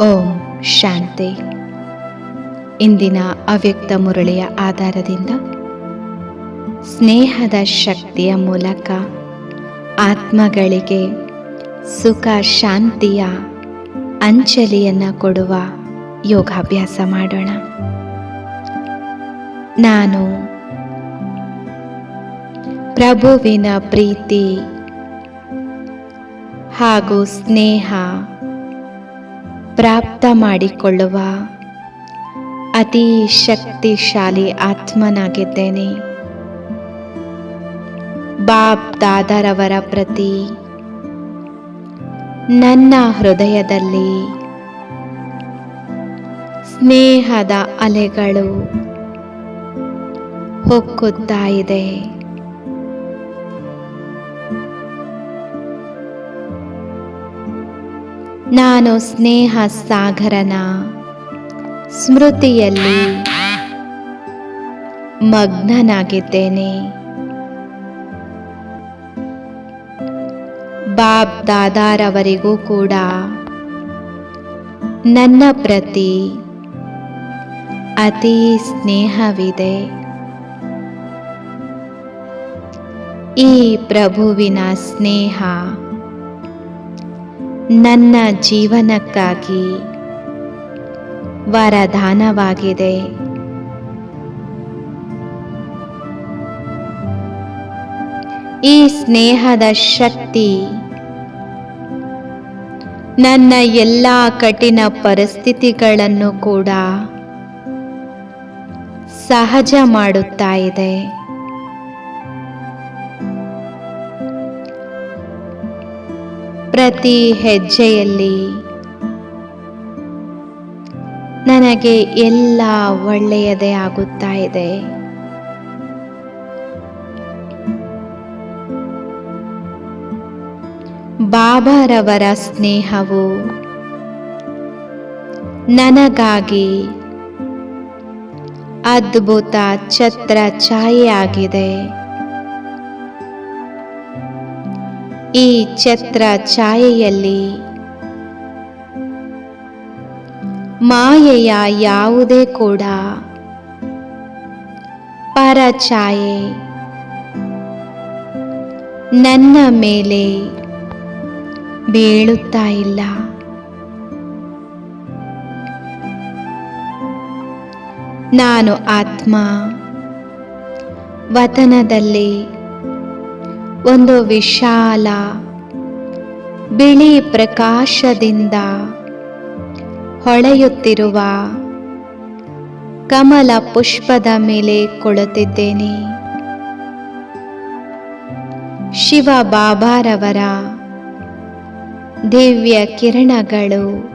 ಓಂ ಶಾಂತಿ ಇಂದಿನ ಅವ್ಯಕ್ತ ಮುರಳಿಯ ಆಧಾರದಿಂದ ಸ್ನೇಹದ ಶಕ್ತಿಯ ಮೂಲಕ ಆತ್ಮಗಳಿಗೆ ಸುಖ, ಶಾಂತಿಯ ಅಂಚಲಿಯನ್ನು ಕೊಡುವ ಯೋಗಾಭ್ಯಾಸ ಮಾಡೋಣ. ನಾನು ಪ್ರಭುವಿನ ಪ್ರೀತಿ ಹಾಗೂ ಸ್ನೇಹ ಪ್ರಾಪ್ತ ಮಾಡಿಕೊಳ್ಳುವ ಅತಿ ಶಕ್ತಿಶಾಲಿ ಆತ್ಮನಾಗಿದ್ದೇನೆ. ಬಾಬ್ ದಾದರವರ ಪ್ರತಿ ನನ್ನ ಹೃದಯದಲ್ಲಿ ಸ್ನೇಹದ ಅಲೆಗಳು ಹೊಕ್ಕುತ್ತಾ ಇದೆ. ನಾನು ಸ್ನೇಹ ಸಾಗರನ ಸ್ಮೃತಿಯಲ್ಲಿ ಮಗ್ನನಾಗಿದ್ದೇನೆ. ಬಾಬ್ ದಾದಾರವರಿಗೂ ಕೂಡ ನನ್ನ ಪ್ರತಿ ಅತಿ ಸ್ನೇಹವಿದೆ. ಈ ಪ್ರಭುವಿನ ಸ್ನೇಹ ನನ್ನ ಜೀವನಕ್ಕಾಗಿ ವರದಾನವಾಗಿದೆ. ಈ ಸ್ನೇಹದ ಶಕ್ತಿ ನನ್ನ ಎಲ್ಲ ಕಠಿಣ ಪರಿಸ್ಥಿತಿಗಳನ್ನು ಕೂಡ ಸಹಜ ಮಾಡುತ್ತಾ ಇದೆ. ಪ್ರತಿ ಹೆಜ್ಜೆಯಲ್ಲಿ ನನಗೆ ಎಲ್ಲ ಒಳ್ಳೆಯದೇ ಆಗುತ್ತಾ ಇದೆ. ಬಾಬಾರವರ ಸ್ನೇಹವು ನನಗಾಗಿ ಅದ್ಭುತ ಛತ್ರ ಛಾಯೆಯಾಗಿದೆ. ಈ ಛತ್ರ ಛಾಯೆಯಲ್ಲಿ ಮಾಯೆಯ ಯಾವುದೇ ಕೂಡ. ಪರಛಾಯೆ. ನನ್ನ ಮೇಲೆ ಬೀಳುತ್ತಾ ಇಲ್ಲ. ನಾನು ಆತ್ಮ. ವತನದಲ್ಲಿ ಒಂದು ವಿಶಾಲ ಬಿಳಿ ಪ್ರಕಾಶದಿಂದ ಹೊಳೆಯುತ್ತಿರುವ ಕಮಲ ಪುಷ್ಪದ ಮೇಲೆ ಕುಳಿತಿದ್ದೇನೆ. ಶಿವ ಬಾಬಾರವರ ದಿವ್ಯ ಕಿರಣಗಳು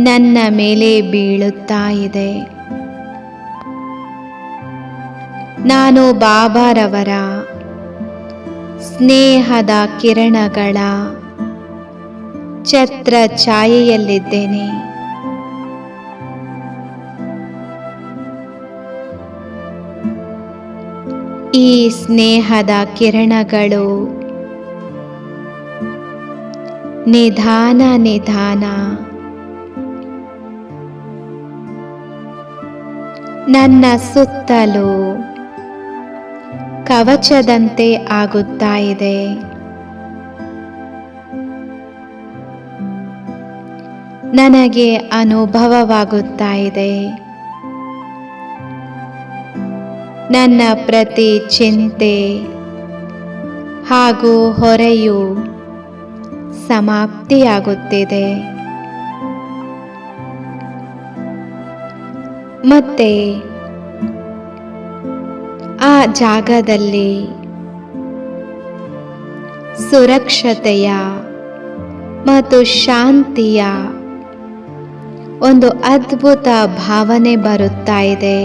ನನ್ನ ಮೇಲೆ ಬೀಳುತ್ತಾ ಇದೆ. ನಾನು ಬಾಬಾರವರ ಸ್ನೇಹದ ಕಿರಣಗಳ ಛತ್ರ ಛಾಯೆಯಲ್ಲಿದ್ದೇನೆ. ಈ ಸ್ನೇಹದ ಕಿರಣಗಳು ನಿಧಾನ ನಿಧಾನ ನನ್ನ ಸುತ್ತಲೂ ಕವಚದಂತೆ ಆಗುತ್ತಾ ಇದೆ. ನನಗೆ ಅನುಭವವಾಗುತ್ತಾ ಇದೆ ನನ್ನ ಪ್ರತಿ ಚಿಂತೆ ಹಾಗೂ ಹೊರೆಯು ಸಮಾಪ್ತಿಯಾಗುತ್ತಿದೆ. ಮತ್ತೆ ಆ ಜಾಗದಲ್ಲಿ ಸುರಕ್ಷತೆಯ ಮತ್ತು ಶಾಂತಿಯ ಒಂದು ಅದ್ಭುತ ಭಾವನೆ ಬರುತ್ತಾ ಇದೆ.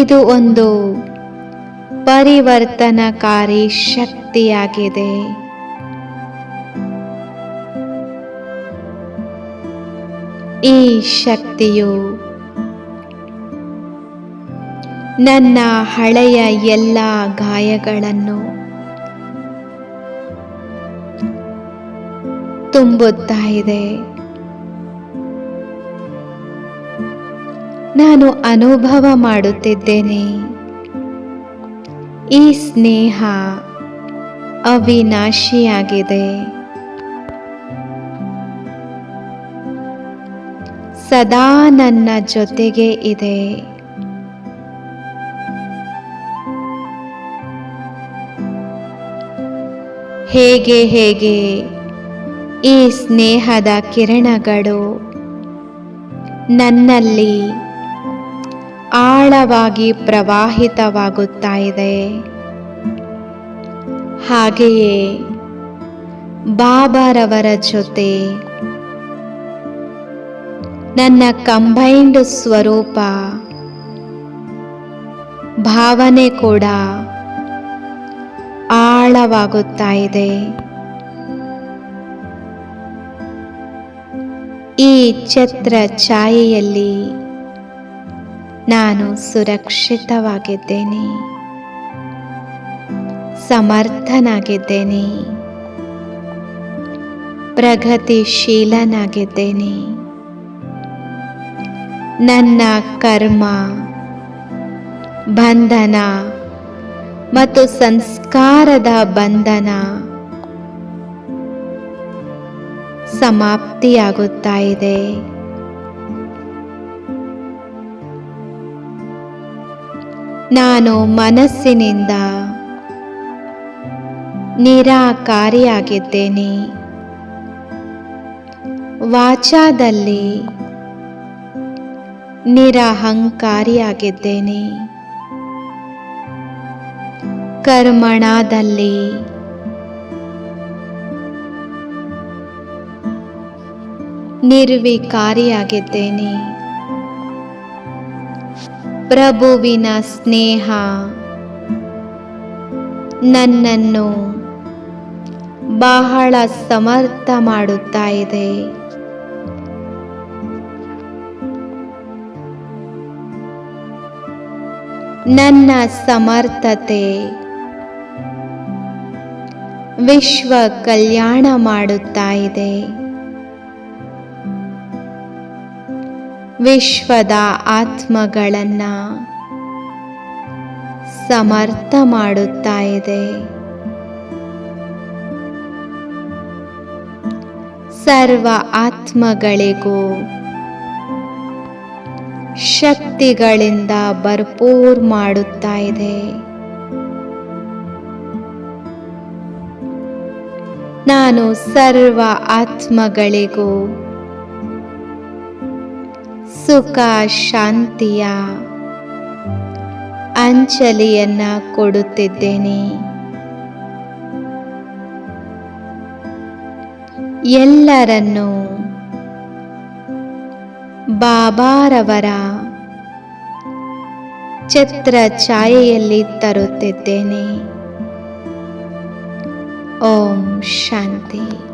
ಇದು ಒಂದು ಪರಿವರ್ತನಕಾರಿ ಶಕ್ತಿಯಾಗಿದೆ. ಈ ಶಕ್ತಿಯು ನನ್ನ ಹಳೆಯ ಎಲ್ಲ ಗಾಯಗಳನ್ನು ತುಂಬುತ್ತಾ ಇದೆ ನಾನು ಅನುಭವ ಮಾಡುತ್ತಿದ್ದೇನೆ. ಈ ಸ್ನೇಹ ಅವಿನಾಶಿಯಾಗಿದೆ. ಸದಾ ನನ್ನ ಜೊತೆಗೆ ಇದೆ. ಹೇಗೆ ಹೇಗೆ ಈ ಸ್ನೇಹದ ಕಿರಣಗಳು ನನ್ನಲ್ಲಿ ಆಳವಾಗಿ ಪ್ರವಾಹಿತವಾಗುತ್ತಾ ಇದೆ. ಹಾಗೆಯೇ ಬಾಬಾರವರ ಜೊತೆ ನನ್ನ ಕಂಬೈಂಡ್ ಸ್ವರೂಪ ಭಾವನೆ ಕೂಡ ಆಳವಾಗುತ್ತಾ ಇದೆ. ಈ ಛತ್ರ ಛಾಯೆಯಲ್ಲಿ ನಾನು ಸುರಕ್ಷಿತವಾಗಿದ್ದೇನೆ. ಸಮರ್ಥನಾಗಿದ್ದೇನೆ. ಪ್ರಗತಿಶೀಲನಾಗಿದ್ದೇನೆ. ನನ್ನ ಕರ್ಮ ಬಂಧನ ಮತ್ತು ಸಂಸ್ಕಾರದ ಬಂಧನ ಸಮಾಪ್ತಿಯಾಗುತ್ತಾ ಇದೆ. ನಾನು ಮನಸ್ಸಿನಿಂದ ನಿರಾಕಾರಿಯಾಗಿದ್ದೇನೆ. ವಾಚಾದಲ್ಲಿ ನಿರಹಂಕಾರಿಯಾಗಿದ್ದೇನೆ. ಕರ್ಮಣದಲ್ಲಿ ನಿರ್ವಿಕಾರಿಯಾಗಿದ್ದೇನೆ ಪ್ರಭುವಿನ ಸ್ನೇಹ ನನ್ನನ್ನು ಬಹಳ ಸಮರ್ಥ ಮಾಡುತ್ತಾ ಇದೆ. ನನ್ನ ಸಮರ್ಥತೆ ವಿಶ್ವ ಕಲ್ಯಾಣ ಮಾಡುತ್ತಾ ಇದೆ. ವಿಶ್ವದ ಆತ್ಮಗಳನ್ನ ಸಮರ್ಥ ಮಾಡುತ್ತಾ ಇದೆ. ಸರ್ವ ಆತ್ಮಗಳಿಗೂ ಶಕ್ತಿಗಳಿಂದ ಭರ್ಪೂರ್ ಮಾಡುತ್ತಾ ಇದೆ. ನಾನು ಸರ್ವ ಆತ್ಮಗಳಿಗೂ ಸುಖ ಶಾಂತಿಯ ಅಂಚಲಿಯನ್ನ ಕೊಡುತ್ತಿದ್ದೇನೆ. ಎಲ್ಲರನ್ನೂ ಬಾಬಾರವರ ಚಿತ್ರ ಛಾಯೆಯಲ್ಲಿ ತರುತ್ತಿದ್ದೇನೆ. ಓಂ ಶಾಂತಿ.